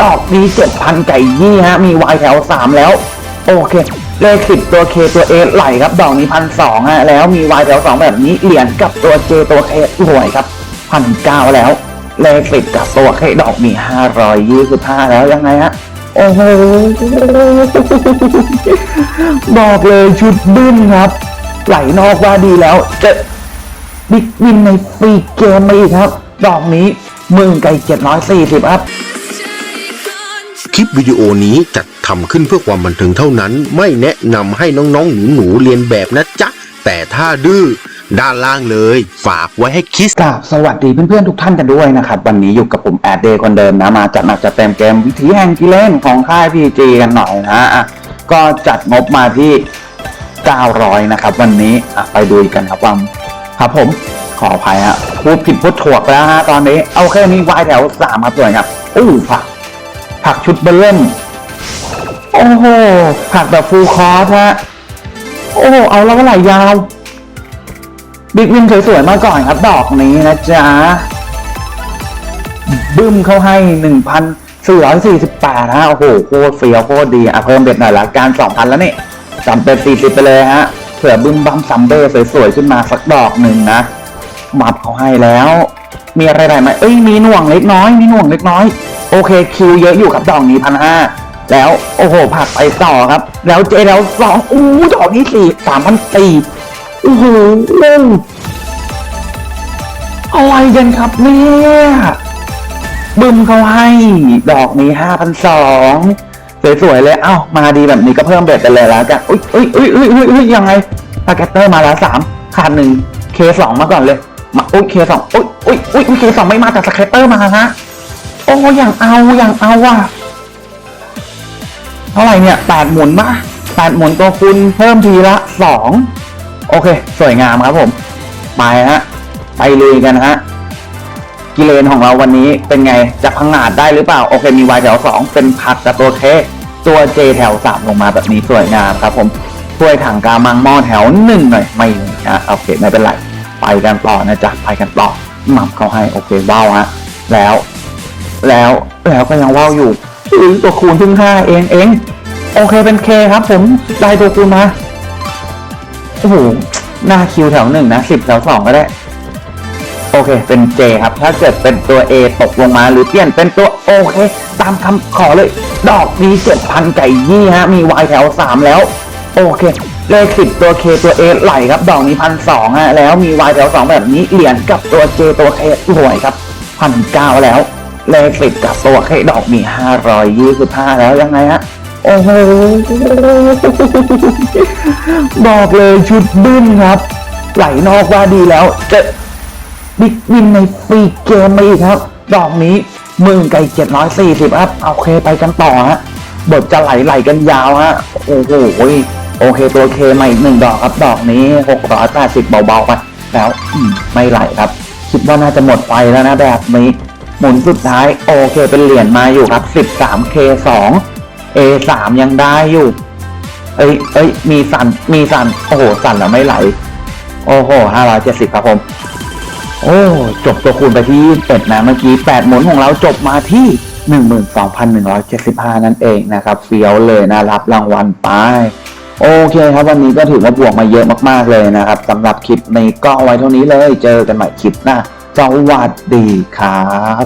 ดอกดีเจ็ดพันไก่ยี่ฮะ มีวายแถวสามแล้ว โอเค เลขสิบตัวเคตัวเอไหลครับ ดอกนี้พันสองฮะ แล้วมีวายแถวสองแบบนี้เหรียญกับตัวเจตัวเครวยครับพันเก้าแล้ว เลขสิบกับตัวเคดอกมีห้าร้อยยี่สิบห้าแล้วยังไงฮะโอ้โหบอกเลยชุดบึ้มครับ ไหลนอกว่าดีแล้ว จะบิ๊กวินในฟรีเกมมาอีกครับ ดอกนี้หมื่นไก่เจ็ดร้อยสี่สิบครับ ลิปวิดีโอนี้จัดทำขึ้นเพื่อความบันเทิงเท่านั้น ไม่แนะนำให้น้องๆหนูๆเรียนแบบนะจ๊ะ แต่ถ้าดื้อด้านล่างเลย ฝากไว้ให้คิดกราบสวัสดีเพื่อนๆทุกท่านกันด้วยนะครับ วันนี้อยู่กับผมแอดเดย์คนเดิมนะ มาจัดหนักจัดเต็มเกมวิธีแห่งกิเลนของค่ายพีจีกันหน่อยนะอะก็จัดงบมาที่ 900 นะครับ วันนี้อะไปดูกันครับว่าครับผมขออภัยฮะพูดผิดพูดถูกแล้วฮะตอนนี้ เอาแค่นี้วายแถวสามครับสวยครับอู้ผัก ผักชุดเบลเริ่ม โอ้โห ผักแบบฟูลคอร์สฮะ โอ้โห เอาแล้วก็ไหลยาว บิ๊กวินสวยๆมาก่อนครับดอกนี้นะจ๊ะ บึ้มเข้าให้1,448ฮะ โอ้โห โคตรเฟี้ยวโคตรดี อะ เพิ่มเบ็ดหน่อยละการ2,000แล้วนี่จำเป็น40ไปเลยฮะ เผื่อบึ้มบัมซัมเบอร์สวยๆ ขึ้นมาสักดอกหนึ่งนะมับเขาให้แล้ว มีอะไรๆไหมเอ้ย มีหน่วงเล็กน้อย มีหน่วงเล็กน้อย โอเคคิวเยอะอยู่ครับดอกนี้พันห้าแล้วโอ้โหผักไปต่อครับ แล้วเจแล้วสองอู้ดอกนี้สี่สามพันสี่โอ้โหเล่นอะไรกันครับเนี่ยบึ้มเขาให้ดอกนี้ห้าพันสองสวยๆเลย เอ้า มาดีแบบนี้ก็เพิ่มเบ็ดไปเลยแล้วกันอุ้ยอุ้ยอุ้ยอุ้ยอุ้ยยังไงปาเกตเตอร์มาแล้วสามขาดหนึ่งเคสองมาก่อนเลยมาอุ้ยเคสองอุ้ยอุ้ยอุ้ยเคสองไม่มาแต่สเคตเตอร์มาฮะ โอ้อย่างเอาอย่างเอาว่ะเท่าไหร่เนี่ยแปดหมุนมาแปดหมุนตัวคุณเพิ่มทีละสองโอเค สวยงามครับผมไปฮะไปเลยกันฮะกิเลนของเราวันนี้เป็นไงจะพังงาดได้หรือเปล่า โอเคมีวายแถวสองเป็นผักกับตัวเคตัวเจแถวสามลงมาแบบนี้สวยงามครับผมช่วยถังกามังหม้อแถวหนึ่งหน่อยไม่มีนะโอเคไม่เป็นไรไปกันต่อนะจ๊ะไปกันต่อหมับเขาให้โอเคว้าฮะแล้ว แล้วแล้วก็ยังว่าวอยู่ตัวคูณเพิ่งห้าเองเองโอเคเป็นเคครับ ผมได้ตัวคูณมาโอ้โหหน้าคิวแถวหนึ่งนะสิบแถวสองก็ได้ โอเค เป็น J ครับ ถ้าเกิดเป็นตัว A ตกลงมาหรือเปลี่ยนเป็นตัวโอเค ตามคำขอเลย ดอกดีเจ็ดพันไก่ยี่ฮะ มี Y แถวสามแล้ว โอเค เลขสิบตัว K ตัว A ไหลครับ ดอกนี้พันสองฮะ แล้วมี Y แถวสองแบบนี้เหรียญกับตัว J ตัว K รวยครับพันเก้าแล้ว เลขสิบกับตัว K ดอกมีห้าร้อยยี่สิบห้าแล้วยังไงฮะโอ้โหบอกเลยชุดบึ้มครับ ไหลนอกว่าดีแล้ว จะบิ๊กวินในฟรีเกมมาอีกครับ ดอกนี้หมื่นไก่เจ็ดร้อยสี่สิบครับโอเคไปกันต่อฮะบทจะไหลไหลกันยาวฮะโอ้โหโอเคตัวเคมาอีกหนึ่งดอกครับ ดอกนี้หกร้อยแปดสิบเบาๆไปแล้วไม่ไหลครับ คิดว่าน่าจะหมดไฟแล้วนะแบบนี้ หมุนสุดท้ายโอเคเป็นเหรียญมาอยู่ครับสิบสามเคสอง A สามยังได้อยู่ เอ้ยเอ้ยมีสันมีสันโอ้โหสันแล้วไม่ไหล โอ้โหห้าร้อยเจ็ดสิบครับผมโอ้ จบตัวคูณไปที่เอ็ดนะเมื่อกี้แปดหมุนของเราจบมาที่หนึ่งหมื่นสองพันหนึ่งร้อยเจ็ดสิบห้านั่นเองนะครับเฟี้ยวเลยนะรับรางวัลไปโอเคครับวันนี้ก็ถือว่าบวกมาเยอะมากๆเลยนะครับสำหรับคลิปในก็ไว้เท่านี้เลย เจอกันใหม่คลิปหน้าสวัสดีครับ